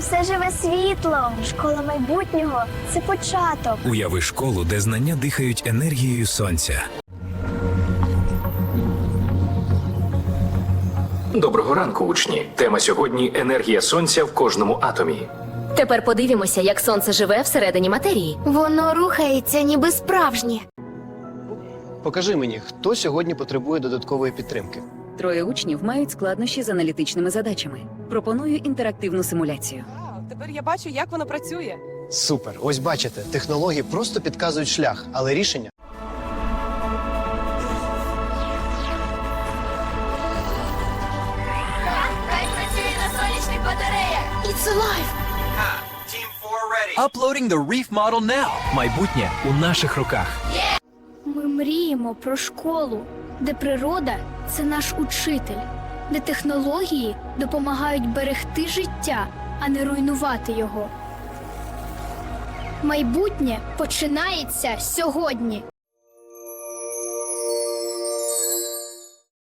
все живе світло. Школа майбутнього це початок. Уяви школу, де знання дихають енергією сонця. Доброго ранку, учні. Тема сьогодні енергія сонця в кожному атомі. Тепер подивімося, як сонце живе всередині матерії. Воно рухається, ніби справжнє. Покажи мені, хто сьогодні потребує додаткової підтримки. Троє учнів мають складнощі з аналітичними задачами. Пропоную інтерактивну симуляцію. Вау, тепер я бачу, як воно працює. Супер. Ось бачите, технології просто підказують шлях, але рішення It's alive! Uploading the Reef model now. Майбутнє у наших руках. Ми мріємо про школу, де природа це наш учитель, де технології допомагають берегти життя, а не руйнувати його. Майбутнє починається сьогодні.